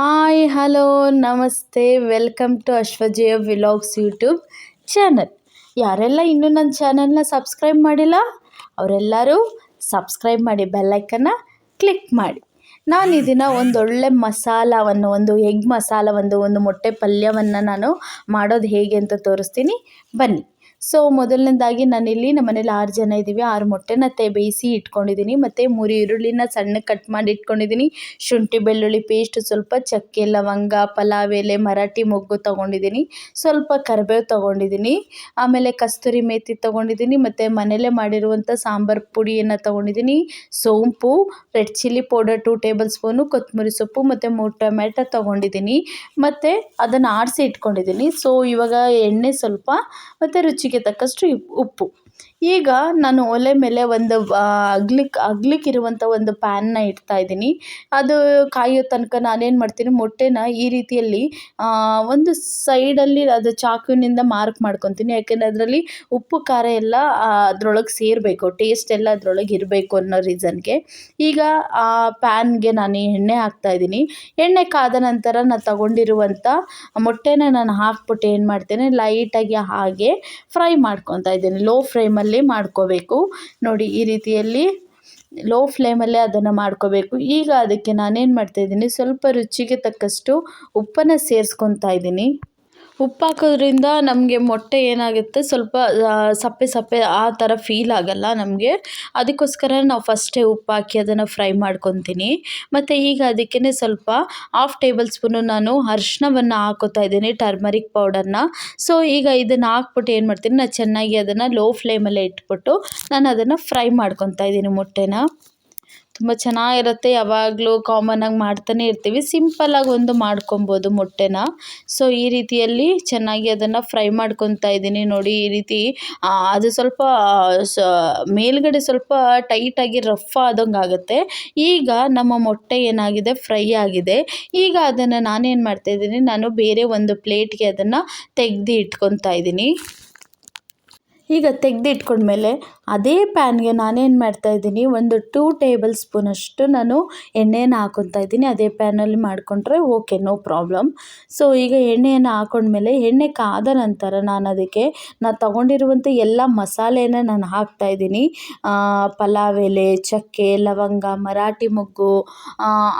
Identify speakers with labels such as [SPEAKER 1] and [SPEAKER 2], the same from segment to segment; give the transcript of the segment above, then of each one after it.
[SPEAKER 1] Hi, hello, ನಮಸ್ತೆ. Welcome to Ashwajaya vlogs YouTube channel. ಯಾರೆಲ್ಲ ಇನ್ನೂ ನನ್ನ ಚಾನಲ್ನ ಸಬ್ಸ್ಕ್ರೈಬ್ ಮಾಡಿಲ್ಲ, ಅವರೆಲ್ಲರೂ ಸಬ್ಸ್ಕ್ರೈಬ್ ಮಾಡಿ ಬೆಲ್ಲೈಕನ್ನ ಕ್ಲಿಕ್ ಮಾಡಿ. ನಾನು ಇದನ್ನು ಒಂದೊಳ್ಳೆ ಮಸಾಲವನ್ನು, ಒಂದು ಎಗ್ ಮಸಾಲವನ್ನು, ಒಂದು ಮೊಟ್ಟೆ ಪಲ್ಯವನ್ನು ನಾನು ಮಾಡೋದು ಹೇಗೆ ಅಂತ ತೋರಿಸ್ತೀನಿ. ಬನ್ನಿ. ಸೊ ಮೊದಲನೇದಾಗಿ ನಾನಿಲ್ಲಿ ನಮ್ಮ ಮನೇಲಿ ಆರು ಜನ ಇದ್ದೀವಿ. ಆರು ಮೊಟ್ಟೆನ ತೆ ಬೇಯಿಸಿ ಇಟ್ಕೊಂಡಿದ್ದೀನಿ. ಮತ್ತು ಮೂರು ಈರುಳ್ಳಿನ ಸಣ್ಣ ಕಟ್ ಮಾಡಿ ಇಟ್ಕೊಂಡಿದ್ದೀನಿ. ಶುಂಠಿ, ಬೆಳ್ಳುಳ್ಳಿ ಪೇಸ್ಟ್ ಸ್ವಲ್ಪ ಚಕ್ಕೆ, ಲವಂಗ, ಪಲಾವ್, ಎಲೆ, ಮರಾಠಿ, ಮೊಗ್ಗು ತೊಗೊಂಡಿದ್ದೀನಿ. ಸ್ವಲ್ಪ ಕರಿಬೇವು ತೊಗೊಂಡಿದ್ದೀನಿ. ಆಮೇಲೆ ಕಸ್ತೂರಿ ಮೇಥಿ ತೊಗೊಂಡಿದ್ದೀನಿ. ಮತ್ತು ಮನೇಲೇ ಮಾಡಿರುವಂಥ ಸಾಂಬಾರು ಪುಡಿಯನ್ನು ತೊಗೊಂಡಿದ್ದೀನಿ. ಸೋಂಪು, red chilli powder two tablespoon ಕೊತ್ತಂಬರಿ ಸೊಪ್ಪು, ಮತ್ತು ಮೂರು ಟೊಮ್ಯಾಟೊ ತೊಗೊಂಡಿದ್ದೀನಿ. ಮತ್ತು ಅದನ್ನು ಆಡಿಸಿ ಇಟ್ಕೊಂಡಿದ್ದೀನಿ. ಸೊ ಇವಾಗ ಎಣ್ಣೆ ಸ್ವಲ್ಪ, ಮತ್ತು ರುಚಿಗೆ ತಕ್ಕಷ್ಟು ಉಪ್ಪು. ಈಗ ನಾನು ಒಲೆ ಮೇಲೆ ಒಂದು ಅಗ್ಲಿಕ್ಕೆ ಅಗ್ಲಿಕ್ಕಿರುವಂಥ ಒಂದು ಪ್ಯಾನ್ನ ಇಡ್ತಾ ಇದ್ದೀನಿ. ಅದು ಕಾಯೋ ತನಕ ನಾನೇನು ಮಾಡ್ತೀನಿ, ಮೊಟ್ಟೆನ ಈ ರೀತಿಯಲ್ಲಿ ಒಂದು ಸೈಡಲ್ಲಿ ಅದು ಚಾಕುವಿನಿಂದ ಮಾರ್ಕ್ ಮಾಡ್ಕೊತೀನಿ. ಯಾಕೆಂದರೆ ಅದರಲ್ಲಿ ಉಪ್ಪು, ಖಾರ ಎಲ್ಲ ಅದರೊಳಗೆ ಸೇರಬೇಕು ಟೇಸ್ಟ್ ಎಲ್ಲ ಅದರೊಳಗೆ ಇರಬೇಕು ಅನ್ನೋ ರೀಸನ್ಗೆ ಈಗ, ಆ ಪ್ಯಾನ್ಗೆ ನಾನು ಎಣ್ಣೆ ಹಾಕ್ತಾ ಇದ್ದೀನಿ. ಎಣ್ಣೆ ಕಾದ ನಂತರ ನಾನು ತಗೊಂಡಿರುವಂಥ ಮೊಟ್ಟೆನ ನಾನು ಹಾಕ್ಬಿಟ್ಟು ಏನು ಮಾಡ್ತೇನೆ ಲೈಟಾಗಿ ಹಾಗೆ ಫ್ರೈ ಮಾಡ್ಕೊತಾ ಇದ್ದೀನಿ. ಲೋ ಫ್ಲೇಮಲ್ಲಿ ಮಾಡ್ಕೋಬೇಕು. ನೋಡಿ, ಈ ರೀತಿಯಲ್ಲಿ ಲೋ ಫ್ಲೇಮಲ್ಲೇ ಅದನ್ನು ಮಾಡ್ಕೋಬೇಕು. ಈಗ ಅದಕ್ಕೆ ನಾನೇನು ಮಾಡ್ತಾಯಿದ್ದೀನಿ ಸ್ವಲ್ಪ ರುಚಿಗೆ ತಕ್ಕಷ್ಟು ಉಪ್ಪನ್ನು ಸೇರಿಸ್ಕೊತಾ ಇದ್ದೀನಿ. ಉಪ್ಪು ಹಾಕೋದ್ರಿಂದ ನಮಗೆ ಮೊಟ್ಟೆ ಏನಾಗುತ್ತೆ ಸ್ವಲ್ಪ ಸಪ್ಪೆ ಸಪ್ಪೆ ಆ ಥರ ಫೀಲ್ ಆಗೋಲ್ಲ ನಮಗೆ. ಅದಕ್ಕೋಸ್ಕರ ನಾವು ಫಸ್ಟೇ ಉಪ್ಪು ಹಾಕಿ ಅದನ್ನು ಫ್ರೈ ಮಾಡ್ಕೊತೀನಿ. ಮತ್ತು ಈಗ ಅದಕ್ಕೇ ಸ್ವಲ್ಪ ಹಾಫ್ ಟೇಬಲ್ ಸ್ಪೂನು ನಾನು ಅರ್ಶಿನವನ್ನು ಹಾಕೋತಾ ಇದ್ದೀನಿ ಟರ್ಮರಿಕ್ ಪೌಡರ್ನ ಸೊ ಈಗ ಇದನ್ನು ಹಾಕ್ಬಿಟ್ಟು ಏನು ಮಾಡ್ತೀನಿ, ನಾನು ಚೆನ್ನಾಗಿ ಅದನ್ನು ಲೋ ಫ್ಲೇಮಲ್ಲೇ ಇಟ್ಬಿಟ್ಟು ನಾನು ಅದನ್ನು ಫ್ರೈ ಮಾಡ್ಕೊತಾ ಇದ್ದೀನಿ ಮೊಟ್ಟೆನ. ತುಂಬ ಚೆನ್ನಾಗಿರುತ್ತೆ. ಯಾವಾಗಲೂ ಕಾಮನ್ನಾಗಿ ಮಾಡ್ತಾನೆ ಇರ್ತೀವಿ. ಸಿಂಪಲ್ಲಾಗಿ ಒಂದು ಮಾಡ್ಕೊಬೋದು ಮೊಟ್ಟೆನ. ಸೊ ಈ ರೀತಿಯಲ್ಲಿ ಚೆನ್ನಾಗಿ ಅದನ್ನು ಫ್ರೈ ಮಾಡ್ಕೊತಾ ಇದ್ದೀನಿ. ನೋಡಿ, ಈ ರೀತಿ ಅದು ಸ್ವಲ್ಪ ಮೇಲ್ಗಡೆ ಸ್ವಲ್ಪ ಟೈಟಾಗಿ ರಫ್ ಆದಂಗೆ ಆಗುತ್ತೆ. ಈಗ ನಮ್ಮ ಮೊಟ್ಟೆ ಏನಾಗಿದೆ? ಫ್ರೈ ಆಗಿದೆ. ಈಗ ಅದನ್ನು ನಾನೇನು ಮಾಡ್ತಾಯಿದ್ದೀನಿ ನಾನು ಬೇರೆ ಒಂದು ಪ್ಲೇಟ್ಗೆ ಅದನ್ನು ತೆಗೆದು ಇಟ್ಕೊತಾ ಇದ್ದೀನಿ. ಈಗ ತೆಗೆದು ಇಟ್ಕೊಂಡ್ಮೇಲೆ ಅದೇ ಪ್ಯಾನ್ಗೆ ನಾನೇನು ಮಾಡ್ತಾಯಿದ್ದೀನಿ ಒಂದು ಟೂ ಟೇಬಲ್ ಸ್ಪೂನಷ್ಟು ನಾನು ಎಣ್ಣೆನ ಹಾಕೊತಾ ಇದ್ದೀನಿ. ಅದೇ ಪ್ಯಾನಲ್ಲಿ ಮಾಡಿಕೊಂಡ್ರೆ ಓಕೆ ನೋ ಪ್ರಾಬ್ಲಮ್ ಸೊ ಈಗ ಎಣ್ಣೆಯನ್ನು ಹಾಕೊಂಡ್ಮೇಲೆ ಎಣ್ಣೆ ಕಾದ ನಂತರ ನಾನು ಅದಕ್ಕೆ ನಾನು ತೊಗೊಂಡಿರುವಂಥ ಎಲ್ಲ ಮಸಾಲೆನ ನಾನು ಹಾಕ್ತಾಯಿದ್ದೀನಿ ಪಲಾವ್ ಎಲೆ, ಚಕ್ಕೆ, ಲವಂಗ, ಮರಾಠಿ ಮೊಗ್ಗು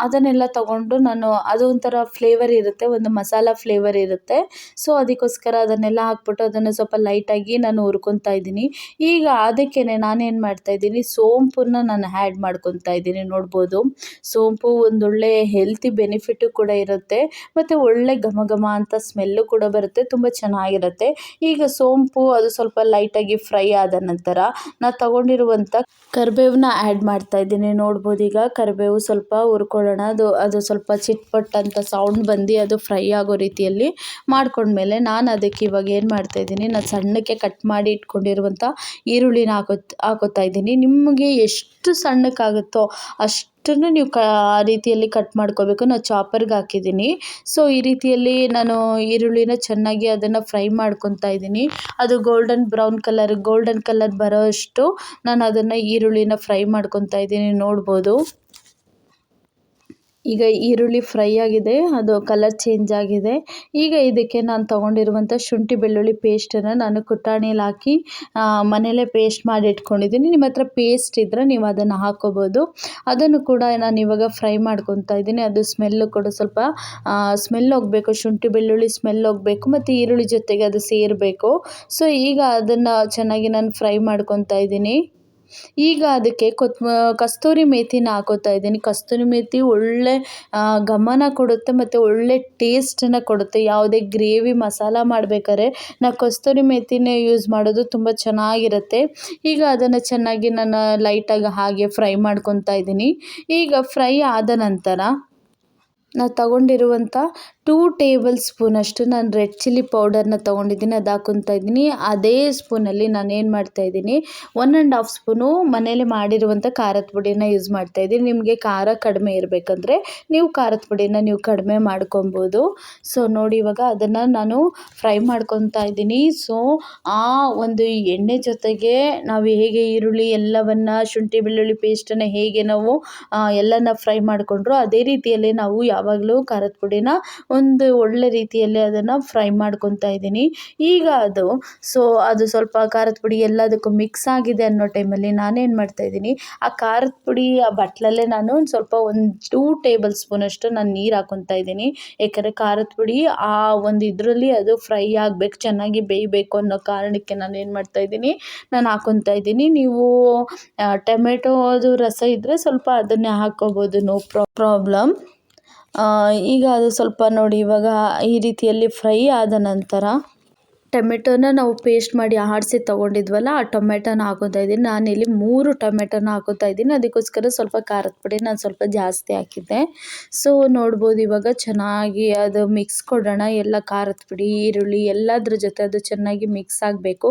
[SPEAKER 1] ಅದನ್ನೆಲ್ಲ ತೊಗೊಂಡು ನಾನು ಅದು ಒಂಥರ ಫ್ಲೇವರ್ ಇರುತ್ತೆ, ಒಂದು ಮಸಾಲ ಫ್ಲೇವರ್ ಇರುತ್ತೆ. ಸೊ ಅದಕ್ಕೋಸ್ಕರ ಅದನ್ನೆಲ್ಲ ಹಾಕ್ಬಿಟ್ಟು ಅದನ್ನು ಸ್ವಲ್ಪ ಲೈಟಾಗಿ ನಾನು ಹುರ್ಕೊತಾ ಇದ್ದೀನಿ. ಈಗ ಅದಕ್ಕೆ ನಾನೇನು ಮಾಡ್ತಾಯಿದ್ದೀನಿ ಸೋಂಪನ್ನ ನಾನು ಆ್ಯಡ್ ಮಾಡ್ಕೊತಾ ಇದ್ದೀನಿ, ನೋಡ್ಬೋದು. ಸೋಂಪು ಒಂದೊಳ್ಳೆ ಹೆಲ್ತಿ ಬೆನಿಫಿಟ್ಟು ಕೂಡ ಇರುತ್ತೆ, ಮತ್ತು ಒಳ್ಳೆ ಘಮ ಘಮ ಅಂತ ಸ್ಮೆಲ್ಲು ಕೂಡ ಬರುತ್ತೆ, ತುಂಬ ಚೆನ್ನಾಗಿರುತ್ತೆ. ಈಗ ಸೋಂಪು ಅದು ಸ್ವಲ್ಪ ಲೈಟಾಗಿ ಫ್ರೈ ಆದ ನಂತರ ನಾನು ತಗೊಂಡಿರುವಂಥ ಕರಿಬೇವನ್ನ ಆ್ಯಡ್ ಮಾಡ್ತಾ ಇದ್ದೀನಿ, ನೋಡ್ಬೋದು. ಈಗ ಕರಿಬೇವು ಸ್ವಲ್ಪ ಹುರ್ಕೊಳ್ಳೋಣ, ಅದು ಅದು ಸ್ವಲ್ಪ ಚಿಟ್ಪಟ್ ಅಂತ ಸೌಂಡ್ ಬಂದು ಅದು ಫ್ರೈ ಆಗೋ ರೀತಿಯಲ್ಲಿ ಮಾಡ್ಕೊಂಡ್ಮೇಲೆ ನಾನು ಅದಕ್ಕೆ ಇವಾಗ ಏನು ಮಾಡ್ತಾ ಇದ್ದೀನಿ, ನಾನು ಸಣ್ಣಕ್ಕೆ ಕಟ್ ಮಾಡಿ ಇಟ್ಕೊಂಡಿರುವಂಥ ಈರುಳ್ಳಿನ ಹಾಕೋತಾ ಇದ್ದೀನಿ. ನಿಮಗೆ ಎಷ್ಟು ಸಣ್ಣಕ್ಕಾಗುತ್ತೋ ಅಷ್ಟನ್ನು ನೀವು ಕ, ಆ ರೀತಿಯಲ್ಲಿ ಕಟ್ ಮಾಡ್ಕೋಬೇಕು. ನಾನು ಚಾಪರ್ಗೆ ಹಾಕಿದ್ದೀನಿ. ಸೊ ಈ ರೀತಿಯಲ್ಲಿ ನಾನು ಈರುಳ್ಳಿನ ಚೆನ್ನಾಗಿ ಅದನ್ನು ಫ್ರೈ ಮಾಡ್ಕೊತಾ ಇದ್ದೀನಿ. ಅದು golden brown colour golden colour ಬರೋ ಅಷ್ಟು ನಾನು ಅದನ್ನು ಈರುಳ್ಳಿನ ಫ್ರೈ ಮಾಡ್ಕೊತಾ ಇದ್ದೀನಿ. ನೋಡ್ಬೋದು. ಈಗ ಈರುಳ್ಳಿ ಫ್ರೈ ಆಗಿದೆ, ಅದು ಕಲರ್ ಚೇಂಜ್ ಆಗಿದೆ. ಈಗ ಇದಕ್ಕೆ ನಾನು ತೊಗೊಂಡಿರುವಂಥ ಶುಂಠಿ ಬೆಳ್ಳುಳ್ಳಿ ಪೇಸ್ಟನ್ನು ನಾನು ಕುಟಾಣಿಯಲ್ಲಿ ಹಾಕಿ ಮನೆಯಲ್ಲೇ ಪೇಸ್ಟ್ ಮಾಡಿ ಇಟ್ಕೊಂಡಿದ್ದೀನಿ ನಿಮ್ಮ ಹತ್ರ ಪೇಸ್ಟ್ ಇದ್ದರೆ ನೀವು ಅದನ್ನು ಹಾಕ್ಕೋಬೋದು ಅದನ್ನು ಕೂಡ ನಾನು ಇವಾಗ ಫ್ರೈ ಮಾಡ್ಕೊತಾ ಇದ್ದೀನಿ. ಅದು ಸ್ಮೆಲ್ಲು ಕೂಡ ಸ್ವಲ್ಪ ಸ್ಮೆಲ್ ಹೋಗಬೇಕು, ಶುಂಠಿ ಬೆಳ್ಳುಳ್ಳಿ ಸ್ಮೆಲ್ ಹೋಗಬೇಕು, ಮತ್ತು ಈರುಳ್ಳಿ ಜೊತೆಗೆ ಅದು ಸೇರಬೇಕು. ಸೊ ಈಗ ಅದನ್ನು ಚೆನ್ನಾಗಿ ನಾನು ಫ್ರೈ ಮಾಡ್ಕೊತಾ ಇದ್ದೀನಿ. ಈಗ ಅದಕ್ಕೆ ಕೊತ್ಮ, ಕಸ್ತೂರಿ ಮೇಥಿನ ಹಾಕೋತಾ ಇದ್ದೀನಿ. ಕಸ್ತೂರಿ ಮೇಥಿ ಒಳ್ಳೆ ಘಮನ ಕೊಡುತ್ತೆ ಮತ್ತು ಒಳ್ಳೆ ಟೇಸ್ಟನ್ನು ಕೊಡುತ್ತೆ. ಯಾವುದೇ ಗ್ರೇವಿ ಮಸಾಲ ಮಾಡ್ಬೇಕಾದ್ರೆ ನಾವು ಕಸ್ತೂರಿ ಮೇಥಿನೇ ಯೂಸ್ ಮಾಡೋದು ತುಂಬ ಚೆನ್ನಾಗಿರುತ್ತೆ. ಈಗ ಅದನ್ನು ಚೆನ್ನಾಗಿ ನಾನು ಲೈಟಾಗಿ ಹಾಗೆ ಫ್ರೈ ಮಾಡ್ಕೊತಾ ಇದ್ದೀನಿ. ಈಗ ಫ್ರೈ ಆದ ನಂತರ ನಾನು ತಗೊಂಡಿರುವಂಥ ಟೂ ಟೇಬಲ್ ಸ್ಪೂನಷ್ಟು ನಾನು ರೆಡ್ ಚಿಲ್ಲಿ ಪೌಡರ್ನ ತೊಗೊಂಡಿದ್ದೀನಿ, ಅದು ಹಾಕ್ಕೊತಾ ಇದ್ದೀನಿ. ಅದೇ ಸ್ಪೂನಲ್ಲಿ ನಾನು ಏನು ಮಾಡ್ತಾಯಿದ್ದೀನಿ ಒನ್ ಆ್ಯಂಡ್ ಹಾಫ್ ಸ್ಪೂನು ಮನೇಲಿ ಮಾಡಿರುವಂಥ ಖಾರದ ಪುಡಿನ ಯೂಸ್ ಮಾಡ್ತಾ ಇದ್ದೀನಿ. ನಿಮಗೆ ಖಾರ ಕಡಿಮೆ ಇರಬೇಕಂದ್ರೆ ನೀವು ಖಾರದ ಪುಡಿನ ನೀವು ಕಡಿಮೆ ಮಾಡ್ಕೊಬೋದು. ಸೊ ನೋಡಿ ಇವಾಗ ಅದನ್ನು ನಾನು ಫ್ರೈ ಮಾಡ್ಕೊತಾ ಇದ್ದೀನಿ. ಸೊ ಆ ಒಂದು ಎಣ್ಣೆ ಜೊತೆಗೆ ನಾವು ಹೇಗೆ ಈರುಳ್ಳಿ ಎಲ್ಲವನ್ನು, ಶುಂಠಿ, ಬೆಳ್ಳುಳ್ಳಿ ಪೇಸ್ಟನ್ನು ಹೇಗೆ ನಾವು ಎಲ್ಲನ ಫ್ರೈ ಮಾಡಿಕೊಂಡ್ರು ಅದೇ ರೀತಿಯಲ್ಲೇ ನಾವು ಯಾವಾಗಲೂ ಖಾರದ ಪುಡಿನ ಒಂದು ಒಳ್ಳೆ ರೀತಿಯಲ್ಲಿ ಅದನ್ನು ಫ್ರೈ ಮಾಡ್ಕೊತಾ ಇದ್ದೀನಿ. ಈಗ ಅದು ಸೊ ಅದು ಸ್ವಲ್ಪ ಖಾರದ ಪುಡಿ ಎಲ್ಲದಕ್ಕೂ ಮಿಕ್ಸ್ ಆಗಿದೆ ಅನ್ನೋ ಟೈಮಲ್ಲಿ ನಾನೇನು ಮಾಡ್ತಾಯಿದ್ದೀನಿ ಆ ಖಾರದ ಪುಡಿ, ಆ ಬಟ್ಲಲ್ಲೇ ನಾನು ಒಂದು ಸ್ವಲ್ಪ ಒಂದು ಟೂ ಟೇಬಲ್ ಸ್ಪೂನಷ್ಟು ನಾನು ನೀರು ಹಾಕೊತಾ ಇದ್ದೀನಿ. ಏಕೆಂದರೆ ಖಾರದ ಪುಡಿ ಆ ಒಂದು ಇದರಲ್ಲಿ ಅದು ಫ್ರೈ ಆಗಬೇಕು, ಚೆನ್ನಾಗಿ ಬೇಯಬೇಕು ಅನ್ನೋ ಕಾರಣಕ್ಕೆ ನಾನು ಏನು ಮಾಡ್ತಾಯಿದ್ದೀನಿ ನಾನು ಹಾಕೊತಾ ಇದ್ದೀನಿ. ನೀವು ಟೊಮೆಟೋದು ರಸ ಇದ್ದರೆ ಸ್ವಲ್ಪ ಅದನ್ನೇ ಹಾಕ್ಕೋಬೋದು ನೋ ಪ್ರಾಬ್ಲಮ್ ಈಗ ಅದು ಸ್ವಲ್ಪ ನೋಡಿ, ಇವಾಗ ಈ ರೀತಿಯಲ್ಲಿ ಫ್ರೈ ಆದ ನಂತರ ಟೊಮೆಟೊನ ನಾವು ಪೇಸ್ಟ್ ಮಾಡಿ ಆಡಿಸಿ ತೊಗೊಂಡಿದ್ವಲ್ಲ, ಆ ಟೊಮೆಟೊನ ಹಾಕೋತಾ ಇದ್ದೀನಿ. ನಾನಿಲ್ಲಿ ಮೂರು ಟೊಮೆಟೊನ ಹಾಕೋತಾ ಇದ್ದೀನಿ. ಅದಕ್ಕೋಸ್ಕರ ಸ್ವಲ್ಪ ಖಾರದ ಪುಡಿ ನಾನು ಸ್ವಲ್ಪ ಜಾಸ್ತಿ ಹಾಕಿದ್ದೆ. ಸೊ ನೋಡ್ಬೋದು ಇವಾಗ ಚೆನ್ನಾಗಿ ಅದು ಮಿಕ್ಸ್ ಕೊಡೋಣ. ಎಲ್ಲ ಖಾರದ ಪುಡಿ, ಈರುಳ್ಳಿ ಎಲ್ಲದ್ರ ಜೊತೆ ಅದು ಚೆನ್ನಾಗಿ ಮಿಕ್ಸ್ ಆಗಬೇಕು.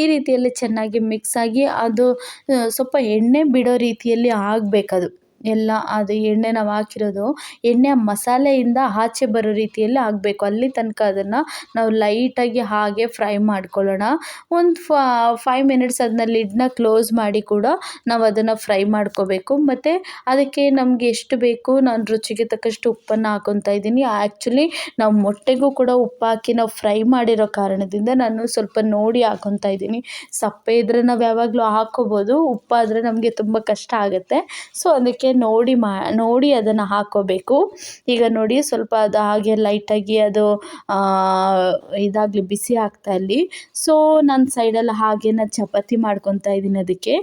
[SPEAKER 1] ಈ ರೀತಿಯಲ್ಲಿ ಚೆನ್ನಾಗಿ ಮಿಕ್ಸ್ ಆಗಿ ಅದು ಸ್ವಲ್ಪ ಎಣ್ಣೆ ಬಿಡೋ ರೀತಿಯಲ್ಲಿ ಆಗಬೇಕದು ಎಲ್ಲ ಅದು ಎಣ್ಣೆ ನಾವು ಹಾಕಿರೋದು, ಎಣ್ಣೆ ಮಸಾಲೆಯಿಂದ ಆಚೆ ಬರೋ ರೀತಿಯಲ್ಲಿ ಆಗಬೇಕು. ಅಲ್ಲಿ ತನಕ ಅದನ್ನು ನಾವು ಲೈಟಾಗಿ ಹಾಗೆ ಫ್ರೈ ಮಾಡ್ಕೊಳ್ಳೋಣ. ಒಂದು ಫೈವ್ ಮಿನಿಟ್ಸ್ ಅದನ್ನ ಲಿಡ್ನ ಕ್ಲೋಸ್ ಮಾಡಿ ಕೂಡ ನಾವು ಅದನ್ನು ಫ್ರೈ ಮಾಡ್ಕೋಬೇಕು. ಮತ್ತು ಅದಕ್ಕೆ ನಮಗೆ ಎಷ್ಟು ಬೇಕು, ನಾನು ರುಚಿಗೆ ತಕ್ಕಷ್ಟು ಉಪ್ಪನ್ನು ಹಾಕೊತಾ ಇದ್ದೀನಿ. ಆ್ಯಕ್ಚುಲಿ ನಾವು ಮೊಟ್ಟೆಗೂ ಕೂಡ ಉಪ್ಪು ಹಾಕಿ ನಾವು ಫ್ರೈ ಮಾಡಿರೋ ಕಾರಣದಿಂದ ನಾನು ಸ್ವಲ್ಪ ನೋಡಿ ಹಾಕೊತಾ ಇದ್ದೀನಿ. ಸಪ್ಪೆ ಇದ್ದರೆ ನಾವು ಯಾವಾಗಲೂ ಹಾಕ್ಕೋಬೋದು ಉಪ್ಪಾದರೆ ನಮಗೆ ತುಂಬ ಕಷ್ಟ ಆಗುತ್ತೆ. ಸೊ ಅದಕ್ಕೆ ನೋಡಿ ಮಾ, ನೋಡಿ ಅದನ್ನು ಹಾಕ್ಕೋಬೇಕು ಈಗ ನೋಡಿ ಸ್ವಲ್ಪ ಅದು ಹಾಗೆ ಲೈಟಾಗಿ ಅದು ಇದಾಗಲಿ ಬಿಸಿ ಆಗ್ತಾ ಇಲ್ಲಿ ಸೊ ನನ್ನ ಸೈಡಲ್ಲಿ ಹಾಗೆ ನಾನು ಚಪಾತಿ ಮಾಡ್ಕೊತಾ ಇದ್ದೀನಿ ಅದಕ್ಕೆ.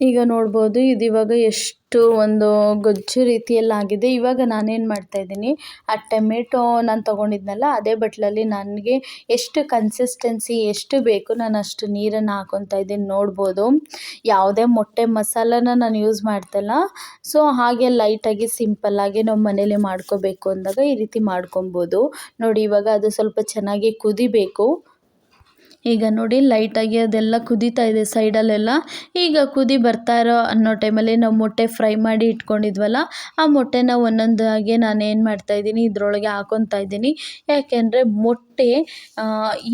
[SPEAKER 1] ಈಗ ನೋಡ್ಬೋದು, ಇದು ಇವಾಗ ಎಷ್ಟು ಒಂದು ಗೊಜ್ಜು ರೀತಿಯಲ್ಲಾಗಿದೆ. ಇವಾಗ ನಾನೇನು ಮಾಡ್ತಾಯಿದ್ದೀನಿ ಆ ಟೊಮೆಟೊ ನಾನು ತೊಗೊಂಡಿದ್ನಲ್ಲ, ಅದೇ ಬಟ್ಲಲ್ಲಿ ನನಗೆ ಎಷ್ಟು ಕನ್ಸಿಸ್ಟೆನ್ಸಿ ಎಷ್ಟು ಬೇಕು ನಾನು ಅಷ್ಟು ನೀರನ್ನು ಹಾಕೊತಾ ಇದ್ದೀನಿ ನೋಡ್ಬೋದು. ಯಾವುದೇ ಮೊಟ್ಟೆ ಮಸಾಲನ ನಾನು ಯೂಸ್ ಮಾಡ್ತಲ್ಲ ಸೊ ಹಾಗೆ ಲೈಟಾಗಿ ಸಿಂಪಲ್ಲಾಗಿ ನಾವು ಮನೇಲಿ ಮಾಡ್ಕೋಬೇಕು ಅಂದಾಗ ಈ ರೀತಿ ಮಾಡ್ಕೊಬೋದು. ನೋಡಿ ಇವಾಗ ಅದು ಸ್ವಲ್ಪ ಚೆನ್ನಾಗಿ ಕುದಿಬೇಕು. ಈಗ ನೋಡಿ ಲೈಟಾಗಿ ಅದೆಲ್ಲ ಕುದೀತಾ ಇದೆ ಸೈಡಲ್ಲೆಲ್ಲ. ಈಗ ಕುದಿ ಬರ್ತಾ ಇರೋ ಅನ್ನೋ ಟೈಮಲ್ಲಿ ನಾವು ಮೊಟ್ಟೆ ಫ್ರೈ ಮಾಡಿ ಇಟ್ಕೊಂಡಿದ್ವಲ್ಲ, ಆ ಮೊಟ್ಟೆನ ಒಂದೊಂದಾಗೆ ನಾನು ಏನು ಮಾಡ್ತಾಯಿದ್ದೀನಿ ಇದರೊಳಗೆ ಹಾಕೊತಾ ಇದ್ದೀನಿ. ಯಾಕೆಂದರೆ ಮೊಟ್ಟೆ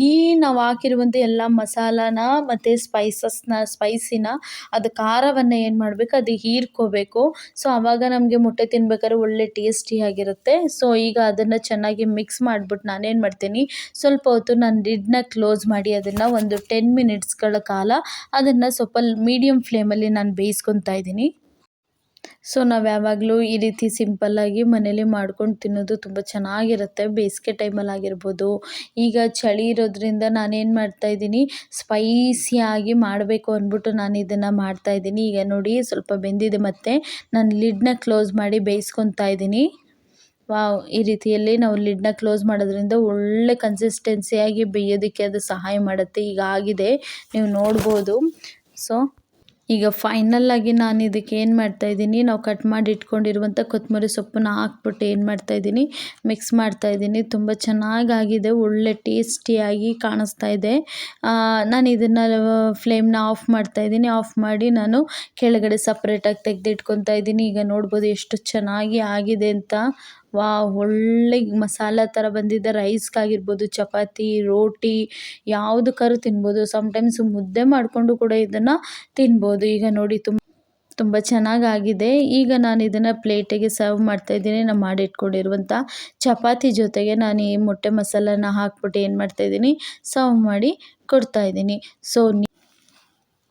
[SPEAKER 1] ಈ ನಾವು ಹಾಕಿರುವಂಥ ಎಲ್ಲ ಮಸಾಲಾನ ಮತ್ತು ಸ್ಪೈಸಸ್ನ ಸ್ಪೈಸಿನ ಅದು ಖಾರವನ್ನು ಏನು ಮಾಡಬೇಕು, ಅದು ಹೀರ್ಕೋಬೇಕು. ಸೊ ಆವಾಗ ನಮಗೆ ಮೊಟ್ಟೆ ತಿನ್ಬೇಕಾದ್ರೆ ಒಳ್ಳೆ ಟೇಸ್ಟಿಯಾಗಿರುತ್ತೆ ಸೊ ಈಗ ಅದನ್ನು ಚೆನ್ನಾಗಿ ಮಿಕ್ಸ್ ಮಾಡಿಬಿಟ್ಟು ನಾನೇನು ಮಾಡ್ತೀನಿ, ಸ್ವಲ್ಪ ಹೊತ್ತು ನಾನು ಲಿಡ್ನ ಕ್ಲೋಸ್ ಮಾಡಿ ಅದನ್ನು ಒಂದು ಟೆನ್ ಮಿನಿಟ್ಸ್ಗಳ ಕಾಲ ಅದನ್ನು ಸ್ವಲ್ಪ ಮೀಡಿಯಮ್ ಫ್ಲೇಮಲ್ಲಿ ನಾನು ಬೇಯಿಸ್ಕೊತಾ ಇದ್ದೀನಿ. ಸೊ ನಾವು ಯಾವಾಗಲೂ ಈ ರೀತಿ ಸಿಂಪಲ್ಲಾಗಿ ಮನೇಲಿ ಮಾಡ್ಕೊಂಡು ತಿನ್ನೋದು ತುಂಬ ಚೆನ್ನಾಗಿರುತ್ತೆ. ಬೇಸಿಗೆ ಟೈಮಲ್ಲಿ ಆಗಿರ್ಬೋದು. ಈಗ ಚಳಿ ಇರೋದ್ರಿಂದ ನಾನೇನು ಮಾಡ್ತಾಯಿದ್ದೀನಿ ಸ್ಪೈಸಿಯಾಗಿ ಮಾಡಬೇಕು ಅಂದ್ಬಿಟ್ಟು ನಾನು ಇದನ್ನು ಮಾಡ್ತಾಯಿದ್ದೀನಿ ಈಗ ನೋಡಿ ಸ್ವಲ್ಪ ಬೆಂದಿದೆ ಮತ್ತು ನಾನು ಲಿಡ್ನ ಕ್ಲೋಸ್ ಮಾಡಿ ಬೇಯಿಸ್ಕೊತಾ ಇದ್ದೀನಿ. ವಾವ್, ಈ ರೀತಿಯಲ್ಲಿ ನಾವು ಲಿಡ್ನ ಕ್ಲೋಸ್ ಮಾಡೋದ್ರಿಂದ ಒಳ್ಳೆ ಕನ್ಸಿಸ್ಟೆನ್ಸಿಯಾಗಿ ಬೇಯೋದಕ್ಕೆ ಅದು ಸಹಾಯ ಮಾಡುತ್ತೆ. ಈಗ ಆಗಿದೆ, ನೀವು ನೋಡ್ಬೋದು. ಸೊ ಈಗ ಫೈನಲ್ಲಾಗಿ ನಾನು ಇದಕ್ಕೆ ಏನು ಮಾಡ್ತಾಯಿದ್ದೀನಿ ನಾವು ಕಟ್ ಮಾಡಿ ಇಟ್ಕೊಂಡಿರುವಂಥ ಕೊತ್ತಂಬರಿ ಸೊಪ್ಪನ್ನ ಹಾಕ್ಬಿಟ್ಟು ಏನು ಮಾಡ್ತಾಯಿದ್ದೀನಿ ಮಿಕ್ಸ್ ಮಾಡ್ತಾಯಿದ್ದೀನಿ ತುಂಬ ಚೆನ್ನಾಗಾಗಿದೆ, ಒಳ್ಳೆ ಟೇಸ್ಟಿಯಾಗಿ ಕಾಣಿಸ್ತಾ ಇದೆ. ನಾನು ಇದನ್ನು ಫ್ಲೇಮ್ನ ಆಫ್ ಮಾಡ್ತಾಯಿದ್ದೀನಿ ಆಫ್ ಮಾಡಿ ನಾನು ಕೆಳಗಡೆ ಸಪ್ರೇಟಾಗಿ ತೆಗೆದಿಟ್ಕೊತಾ ಇದ್ದೀನಿ. ಈಗ ನೋಡ್ಬೋದು ಎಷ್ಟು ಚೆನ್ನಾಗಿ ಆಗಿದೆ ಅಂತ. ವಾವ್, ಒಳ್ಳೆ ಮಸಾಲ ಥರ ಬಂದಿದೆ. ರೈಸ್ಗಾಗಿರ್ಬೋದು ಚಪಾತಿ, ರೋಟಿ ಯಾವುದಕ್ಕಾದ್ರು ತಿನ್ಬೋದು. ಸಮ್ಟೈಮ್ಸ್ ಮುದ್ದೆ ಮಾಡಿಕೊಂಡು ಕೂಡ ಇದನ್ನು ತಿನ್ಬೋದು. ಈಗ ನೋಡಿ ತುಂಬ ತುಂಬ ಚೆನ್ನಾಗಾಗಿದೆ. ಈಗ ನಾನು ಇದನ್ನು ಪ್ಲೇಟಿಗೆ ಸರ್ವ್ ಮಾಡ್ತಾಯಿದ್ದೀನಿ ನಾನು ಮಾಡಿಟ್ಕೊಂಡಿರುವಂಥ ಚಪಾತಿ ಜೊತೆಗೆ ನಾನು ಈ ಮೊಟ್ಟೆ ಮಸಾಲನ ಹಾಕ್ಬಿಟ್ಟು ಏನು ಮಾಡ್ತಾಯಿದ್ದೀನಿ ಸರ್ವ್ ಮಾಡಿ ಕೊಡ್ತಾಯಿದ್ದೀನಿ ಸೊ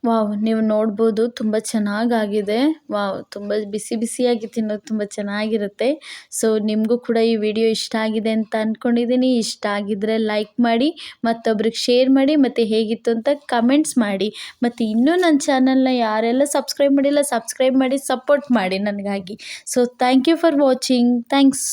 [SPEAKER 1] ವಾವ್, ನೀವು ನೋಡ್ಬೋದು ತುಂಬ ಚೆನ್ನಾಗಾಗಿದೆ. ವಾವ್, ತುಂಬ ಬಿಸಿ ಬಿಸಿಯಾಗಿ ತಿನ್ನೋದು ತುಂಬ ಚೆನ್ನಾಗಿರುತ್ತೆ. ಸೊ ನಿಮಗೂ ಕೂಡ ಈ ವಿಡಿಯೋ ಇಷ್ಟ ಆಗಿದೆ ಅಂತ ಅಂದ್ಕೊಂಡಿದ್ದೀನಿ ಇಷ್ಟ ಆಗಿದ್ದರೆ ಲೈಕ್ ಮಾಡಿ, ಮತ್ತೊಬ್ರಿಗೆ ಶೇರ್ ಮಾಡಿ, ಮತ್ತು ಹೇಗಿತ್ತು ಅಂತ ಕಮೆಂಟ್ಸ್ ಮಾಡಿ. ಮತ್ತು ಇನ್ನೂ ನನ್ನ ಚಾನಲ್ನ ಯಾರೆಲ್ಲ ಸಬ್ಸ್ಕ್ರೈಬ್ ಮಾಡಿಲ್ಲ ಸಬ್ಸ್ಕ್ರೈಬ್ ಮಾಡಿ ಸಪೋರ್ಟ್ ಮಾಡಿ ನನಗಾಗಿ. So thank you for watching thanks